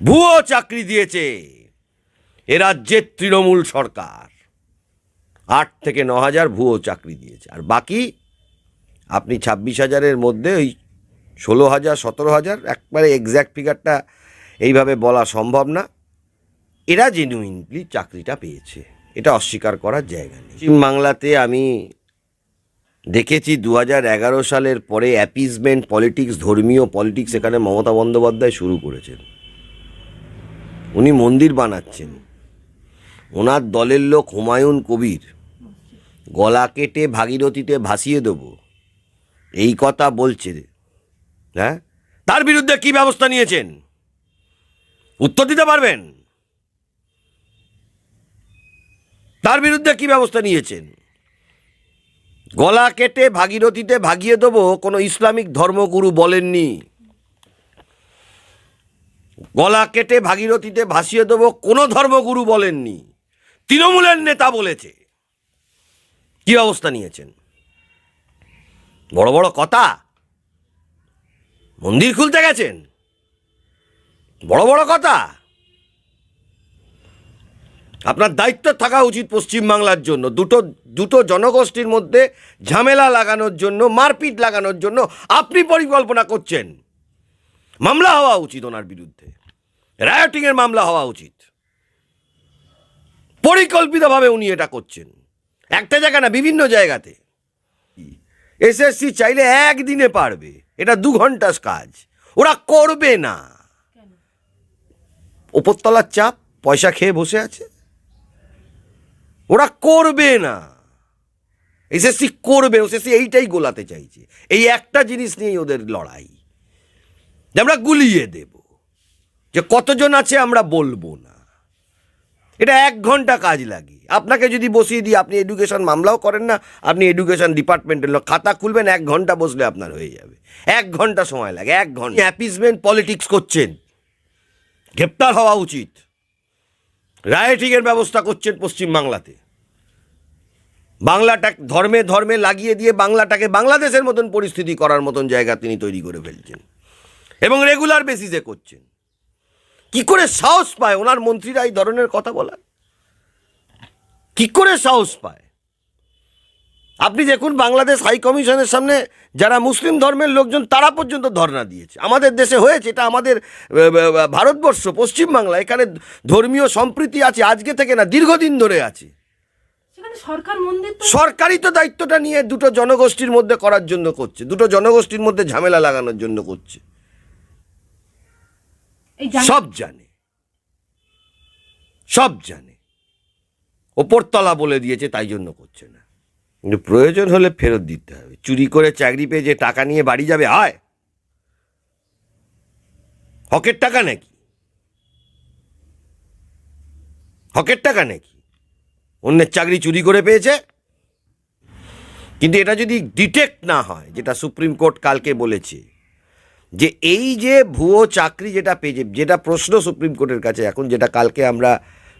ভুয়ো চাকরি দিয়েছে এ রাজ্যের তৃণমূল সরকার। আট থেকে ন হাজার ভুয়ো চাকরি দিয়েছে। আর বাকি আপনি ছাব্বিশ হাজারের মধ্যে ওই ষোলো হাজার, সতেরো হাজার, একবারে এক্স্যাক্ট ফিগারটা এইভাবে বলা সম্ভব না। এরা জেনুইনলি চাকরিটা পেয়েছে। এটা অস্বীকার করার জায়গা নেই। পশ্চিম বাংলাতে আমি দেখেছি দু হাজার এগারো সালের পরে অ্যাপিজমেন্ট পলিটিক্স ধর্মীয় পলিটিক্স এখানে মমতা বন্দ্যোপাধ্যায় শুরু করেছেন। উনি মন্দির বানাচ্ছেন। ওনার দলের লোক হুমায়ুন কবির। গলা কেটে ভাগীরথীতে ভাসিয়ে দেবো। এই কথা বলছে। হ্যাঁ? তার বিরুদ্ধে কি ব্যবস্থা নিয়েছেন? উত্তর দিতে পারবেন? তার বিরুদ্ধে কি ব্যবস্থা নিয়েছেন? গলা কেটে ভাগীরথীতে ভাগিয়ে দেবো কোনো ইসলামিক ধর্মগুরু বলেননি। গলা কেটে ভাগীরথীতে ভাসিয়ে দেবো, কোনো ধর্মগুরু বলেননি। তৃণমূলের নেতা বলেছে। কি অবস্থা নিয়েছেন? বড় বড় কথা? মন্দির খুলতে গেছেন? বড় বড় কথা? আপনার দায়িত্ব থাকা উচিত পশ্চিমবাংলার জন্য। দুটো দুটো জনগোষ্ঠীর মধ্যে ঝামেলা লাগানোর জন্য, মারপিট লাগানোর জন্য আপনি পরিকল্পনা করছেন। মামলা হওয়া উচিত ওনার বিরুদ্ধে। রায়টিংয়ের মামলা হওয়া উচিত। পরিকল্পিতভাবে উনি এটা করছেন। একটা জায়গা না বিভিন্ন জায়গাতে। এসএসসি চাইলে একদিনে পারবে। এটা দু ঘণ্টার কাজ। ওরা করবে না। ওপরতলার চাপ পয়সা খেয়ে বসে আছে। ওরা করবে না। এসএসসি করবে এসএসসি এইটাই গোলাতে চাইছে। এই একটা জিনিস নিয়েই ওদের লড়াই। যে আমরা গুলিয়ে দেব। যে কতজন আছে আমরা বলব না। এটা এক ঘণ্টা কাজ লাগে। আপনাকে যদি বসিয়ে দিই, আপনি এডুকেশন মামলাও করেন না, আপনি এডুকেশন ডিপার্টমেন্টের লোক খাতা খুলবেন, এক ঘণ্টা বসলে আপনার হয়ে যাবে। এক ঘণ্টা সময় লাগে, এক ঘণ্টা। অ্যাপিসমেন্ট পলিটিক্স করছেন। গ্রেপ্তার হওয়া উচিত। রায়টিংয়ের ব্যবস্থা করছেন পশ্চিমবাংলাতে বাংলাটা ধর্মে ধর্মে লাগিয়ে দিয়ে বাংলাটাকে বাংলাদেশের মতন পরিস্থিতি করার মতন জায়গা তিনি তৈরি করে ফেলছেন। এবং রেগুলার বেসিসে করছেন। কি করে সাহস পায় ওনার মন্ত্রীরা এই ধরনের কথা বলার? কি করে সাহস পায়? আপনি দেখুন বাংলাদেশ হাই কমিশনের সামনে যারা মুসলিম ধর্মের লোকজন তারা পর্যন্ত ধর্ণা দিয়েছে। আমাদের দেশে হয়েছে এটা আমাদের ভারতবর্ষ পশ্চিমবাংলা এখানে ধর্মীয় সম্প্রীতি আছে আজকে থেকে না দীর্ঘদিন ধরে আছে। সেখানে সরকার তো সরকারই তো দায়িত্বটা নিয়ে দুটো জনগোষ্ঠীর মধ্যে করার জন্য করছে দুটো জনগোষ্ঠীর মধ্যে ঝামেলা লাগানোর জন্য করছে। সব জানে। সব জানে। ওপরতলা বলে দিয়েছে, তাই জন্য করছে না। কিন্তু প্রয়োজন হলে ফেরত দিতে হবে। চুরি করে চাকরি পেয়ে যে টাকা নিয়ে বাড়ি যাবে হয় হকের টাকা নাকি? হকের টাকা নাকি? অন্যের চাকরি চুরি করে পেয়েছে? কিন্তু এটা যদি ডিটেক্ট না হয়, যেটা সুপ্রিম কোর্ট কালকে বলেছে যে এই যে ভুয়ো চাকরি যেটা পেয়েছে যেটা প্রশ্ন সুপ্রিম কোর্টের কাছে এখন, যেটা কালকে আমরা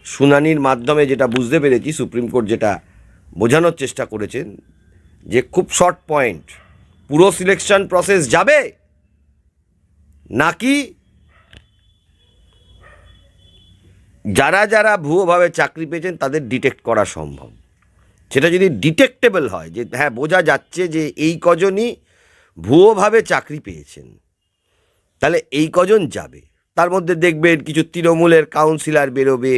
শুনানির মাধ্যমে যেটা বুঝতে পেরেছি, সুপ্রিম কোর্ট যেটা বোঝানোর চেষ্টা করেছেন, যে খুব শর্ট পয়েন্ট, পুরো সিলেকশন প্রসেস যাবে? নাকি যারা যারা ভুয়োভাবে চাকরি পেয়েছেন, তাদের ডিটেক্ট করা সম্ভব? সেটা যদি ডিটেক্টেবল হয়, যে হ্যাঁ বোঝা যাচ্ছে যে এই কজনই ভুয়োভাবে চাকরি পেয়েছেন। তাহলে এই কজন যাবে? তার মধ্যে দেখবেন কিছু তৃণমূলের কাউন্সিলর বেরোবে,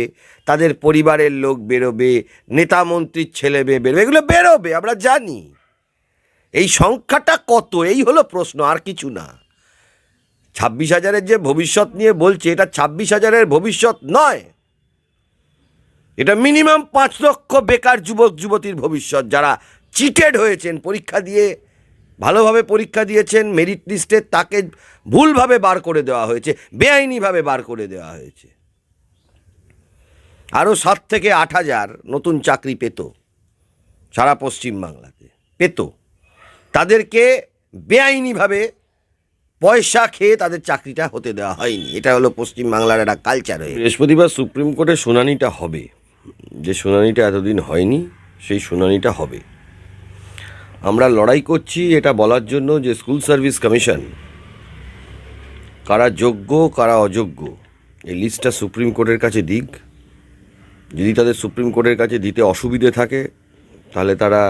তাদের পরিবারের লোক বেরোবে, নেতা মন্ত্রীর ছেলে মেয়ে বেরোবে, এগুলো বেরোবে, আমরা জানি। এই সংখ্যাটা কত? এই হলো প্রশ্ন, আর কিছু না। ছাব্বিশ হাজারের যে ভবিষ্যৎ নিয়ে বলছে, এটা ছাব্বিশ হাজারের ভবিষ্যৎ নয়। এটা মিনিমাম পাঁচ লক্ষ বেকার যুবক, যুবতীর ভবিষ্যৎ, যারা চিটেড হয়েছেন, পরীক্ষা দিয়ে ভালোভাবে পরীক্ষা দিয়েছেন মেরিট লিস্টে তাকে ভুলভাবে বার করে দেওয়া হয়েছে, বেআইনিভাবে বার করে দেওয়া হয়েছে। আরও সাত থেকে আট হাজার নতুন চাকরি পেত সারা পশ্চিমবাংলাতে পেত। তাদেরকে বেআইনিভাবে পয়সা খেয়ে তাদের চাকরিটা হতে দেওয়া হয়নি। এটা হলো পশ্চিমবাংলার একটা কালচার হয়ে বৃহস্পতিবার সুপ্রিম কোর্টে শুনানিটা হবে। যে শুনানিটা এতদিন হয়নি, সেই শুনানিটা হবে। আমরা লড়াই করছি এটা বলার জন্য যে স্কুল সার্ভিস কমিশন কারা যোগ্য, কারা অযোগ্য, এই লিস্টটা সুপ্রিম কোর্টের কাছে দিক। যদি তাদের সুপ্রিম কোর্টের কাছে দিতে অসুবিধে থাকে, তাহলে তারা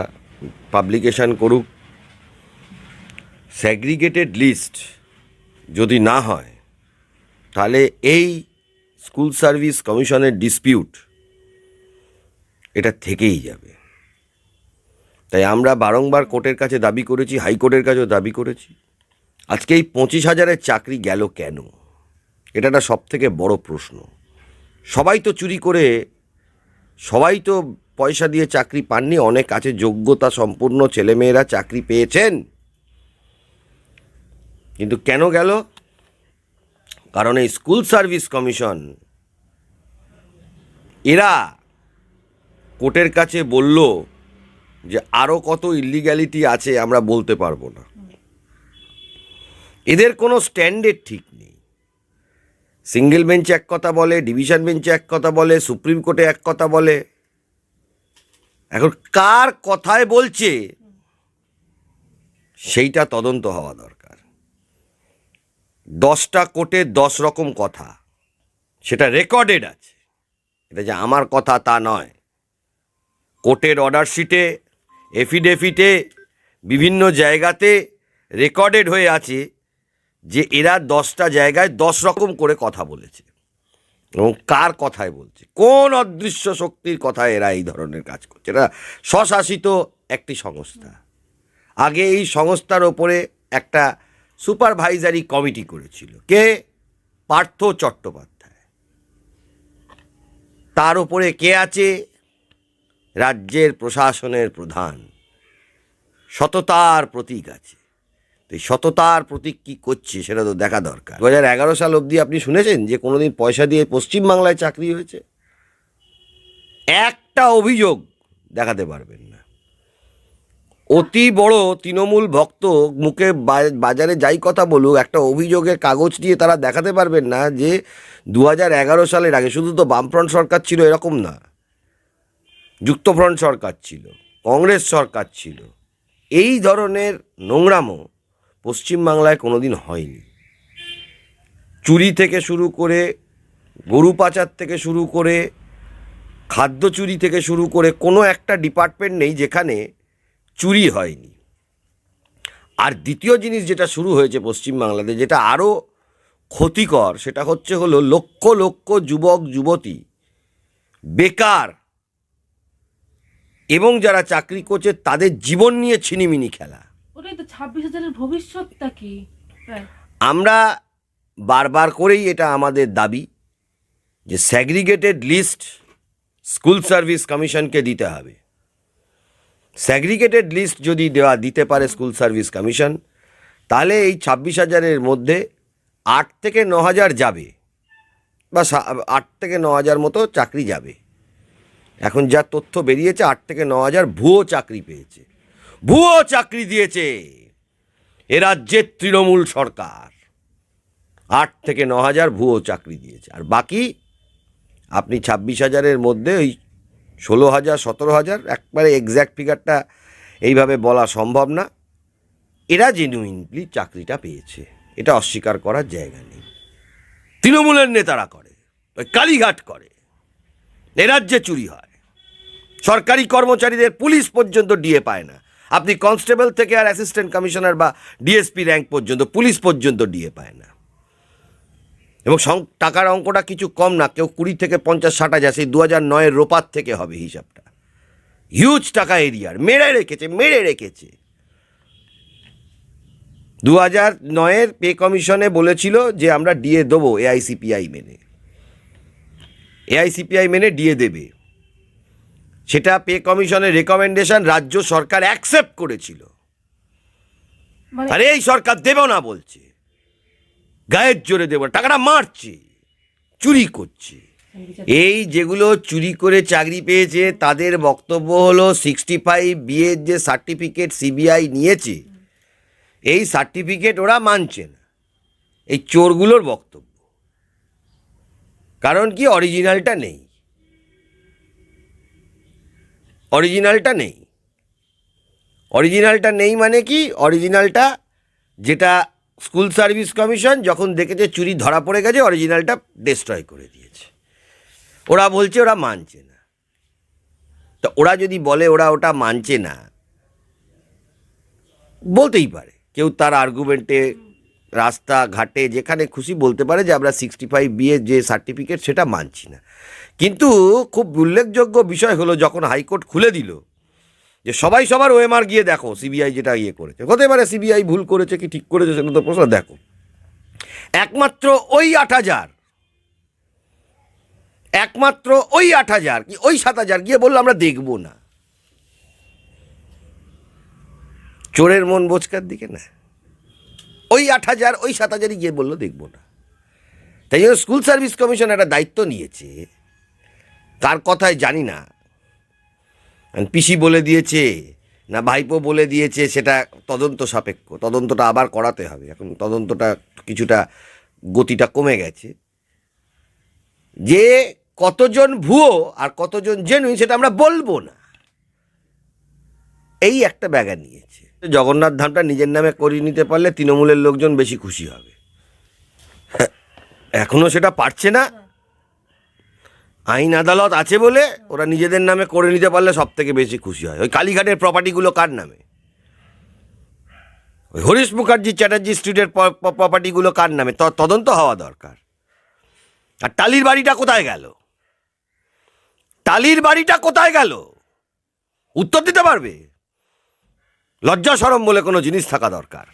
পাবলিকেশান করুক। স্যাগ্রিগেটেড লিস্ট যদি না হয়, তাহলে এই স্কুল সার্ভিস কমিশনের ডিসপিউট এটা থেকেই যাবে। তাই আমরা বারংবার কোর্টের কাছে দাবি করেছি, হাইকোর্টের কাছেও দাবি করেছি। আজকে এই পঁচিশ হাজারের চাকরি গেল কেন? এটা একটা সব থেকে বড় প্রশ্ন। সবাই তো চুরি করে, সবাই তো পয়সা দিয়ে চাকরি পাননি, অনেক আছে, যোগ্যতা সম্পূর্ণ ছেলেমেয়েরা চাকরি পেয়েছেন। কিন্তু কেন গেল? কারণ এই স্কুল সার্ভিস কমিশন, এরা কোর্টের কাছে বলল যে আরও কত ইলিগ্যালিটি আছে আমরা বলতে পারব না। এদের কোনো স্ট্যান্ডার্ড ঠিক নেই। সিঙ্গেল বেঞ্চে এক কথা বলে ডিভিশন বেঞ্চে এক কথা বলে সুপ্রিম কোর্টে এক কথা বলে। এখন কার কথায় বলছে, সেইটা তদন্ত হওয়া দরকার। দশটা কোর্টে দশ রকম কথা, সেটা রেকর্ডেড আছে। এটা যে আমার কথা তা নয়। কোর্টের অর্ডার শিটে এফিডেভিটে বিভিন্ন জায়গাতে রেকর্ডেড হয়ে আছে যে এরা দশটা জায়গায় দশ রকম করে কথা বলেছে এবং কার কথায় বলছে, কোন অদৃশ্য শক্তির কথায় এরা এই ধরনের কাজ করছে। এরা স্বশাসিত একটি সংস্থা। আগে এই সংস্থার ওপরে একটা সুপারভাইজারি কমিটি করেছিল। কে? পার্থ চট্টোপাধ্যায়। তার উপরে কে আছে? রাজ্যের প্রশাসনের প্রধান। সততার প্রতীক আছে। তো এই সততার প্রতীক কী করছে সেটা তো দেখা দরকার। দু হাজার এগারো সাল অবধি আপনি শুনেছেন যে কোনো দিন পয়সা দিয়ে পশ্চিমবাংলায় চাকরি হয়েছে? একটা অভিযোগ দেখাতে পারবেন না। অতি বড় তৃণমূল ভক্ত মুখে বাজারে যাই কথা বলুক, একটা অভিযোগের কাগজ দিয়ে তারা দেখাতে পারবেন না যে দু হাজার এগারো সালের আগে। শুধু তো বামফ্রন্ট সরকার ছিল এরকম না। যুক্তফ্রন্ট সরকার ছিল, কংগ্রেস সরকার ছিল। এই ধরনের নোংরামো পশ্চিমবাংলায় কোনোদিন হয়নি। চুরি থেকে শুরু করে, গরু পাচার থেকে শুরু করে, খাদ্য চুরি থেকে শুরু করে কোনো একটা ডিপার্টমেন্ট নেই যেখানে চুরি হয়নি। আর দ্বিতীয় জিনিস যেটা শুরু হয়েছে পশ্চিমবাংলাতে, যেটা আরও ক্ষতিকর, সেটা হচ্ছে হলো লক্ষ লক্ষ যুবক, যুবতী বেকার এবং যারা চাকরি করছে তাদের জীবন নিয়ে ছিনিমিনি খেলা। ওটাই তো ছাব্বিশ হাজারের ভবিষ্যৎটা কি? আমরা বারবার করেই এটা আমাদের দাবি যে স্যাগ্রিগেটেড লিস্ট স্কুল সার্ভিস কমিশনকে দিতে হবে। স্যাগ্রিগেটেড লিস্ট যদি দেওয়া দিতে পারে স্কুল সার্ভিস কমিশন তাহলে এই ছাব্বিশ হাজারের মধ্যে আট থেকে ন হাজার যাবে। বা আট থেকে ন হাজার মতো চাকরি যাবে। এখন যা তথ্য বেরিয়েছে, আট থেকে ন হাজার ভুয়ো চাকরি পেয়েছে। ভুয়ো চাকরি দিয়েছে এ রাজ্যের তৃণমূল সরকার। আট থেকে ন হাজার ভুয়ো চাকরি দিয়েছে। আর বাকি আপনি ছাব্বিশ হাজারের মধ্যে ওই ষোলো হাজার, সতেরো হাজার, একবারে এক্স্যাক্ট ফিগারটা এইভাবে বলা সম্ভব না। এরা জেনুইনলি চাকরিটা পেয়েছে। এটা অস্বীকার করার জায়গা নেই। তৃণমূলের নেতারা করে, ওই কালীঘাট করে। এ রাজ্যে চুরি হয়। সরকারি কর্মচারীদের পুলিশ পর্যন্ত ডিএ পায় না। আপনি কনস্টেবল থেকে আর অ্যাসিস্ট্যান্ট কমিশনার বা ডিএসপি র্যাঙ্ক পর্যন্ত, পুলিশ পর্যন্ত ডিএ পায় না। এবং টাকার অঙ্কটা কিছু কম না, কেউ কুড়ি থেকে পঞ্চাশ, ষাট হাজার, সেই দু হাজার নয়ের রোপার থেকে হবে হিসাবটা। হিউজ টাকা এরিয়ার মেরে রেখেছে মেরে রেখেছে। দু হাজার নয়ের পে কমিশনে বলেছিল যে আমরা ডিএ দেবো এআইসিপিআই মেনে। এআইসিপিআই মেনে ডিএ দেবে। সেটা পে কমিশনের রেকমেন্ডেশন রাজ্য সরকার অ্যাকসেপ্ট করেছিল। মানে আরে এই সরকার দেবেও না বলছে। গায়ের জোরে দেবো টাকাটা মারছে চুরি করছে। এই যেগুলো চুরি করে চাকরি পেয়েছে তাদের বক্তব্য হলো সিক্সটি ফাইভ বিয়ের যে সার্টিফিকেট সিবিআই নিয়েছে এই সার্টিফিকেট ওরা মানছে না। এই চোরগুলোর বক্তব্য। কারণ কি অরিজিনালটা নেই। অরিজিনালটা নেই। অরিজিনালটা নেই মানে কি? অরিজিনালটা যেটা স্কুল সার্ভিস কমিশন যখন দেখেছে চুরি ধরা পড়ে গেছে, অরিজিনালটা ডিস্ট্রয় করে দিয়েছে। ওরা বলছে ওরা মানছে না। তো ওরা যদি বলে ওরা ওটা মানছে না, বলতেই পারে। কেউ তার আর্গুমেন্টে রাস্তা, ঘাটে যেখানে খুশি বলতে পারে যে আমরা সিক্সটি ফাইভ বিয়ে যে সার্টিফিকেট সেটা মানছি না। কিন্তু খুব উল্লেখযোগ্য বিষয় হলো যখন হাইকোর্ট খুলে দিল যে সবাই সবার ওএমআর গিয়ে দেখো সিবিআই যেটা ইয়ে করেছে। হতে পারে সিবিআই ভুল করেছে কি ঠিক করেছে সেটা তো প্রশ্ন, দেখো। একমাত্র ওই আট হাজার, একমাত্র ওই আট হাজার, কি ওই সাত হাজার গিয়ে বলল আমরা দেখব না। চোরের মন বোচকার দিকে না। ওই আট হাজার, ওই সাত হাজারই গিয়ে বলল, দেখব না। তাই জন্য স্কুল সার্ভিস কমিশন একটা দায়িত্ব নিয়েছে। তার কথায় জানি না। পিসি বলে দিয়েছে, না ভাইপো বলে দিয়েছে, সেটা তদন্ত সাপেক্ষ। তদন্তটা আবার করাতে হবে। এখন তদন্তটা কিছুটা, গতিটা কমে গেছে। যে কতজন ভুয়ো আর কতজন জেনুইন সেটা আমরা বলব না। এই একটা ব্যাগা নিয়েছে। জগন্নাথ ধামটা নিজের নামে করিয়ে নিতে পারলে তৃণমূলের লোকজন বেশি খুশি হবে। এখনও সেটা পারছে না। আইন আদালত আছে বলে ওরা নিজেদের নামে করে নিতে পারলে সব থেকে বেশি খুশি হয়। ওই কালীঘাটের প্রপার্টিগুলো কার নামে? ওই হরিশ মুখার্জি চ্যাটার্জি স্ট্রিটের প্রপার্টিগুলো কার নামে? তদন্ত হওয়া দরকার। আর টালির বাড়িটা কোথায় গেল? টালির বাড়িটা কোথায় গেল? উত্তর দিতে পারবে? লজ্জা সরম বলে কোনো জিনিস থাকা দরকার।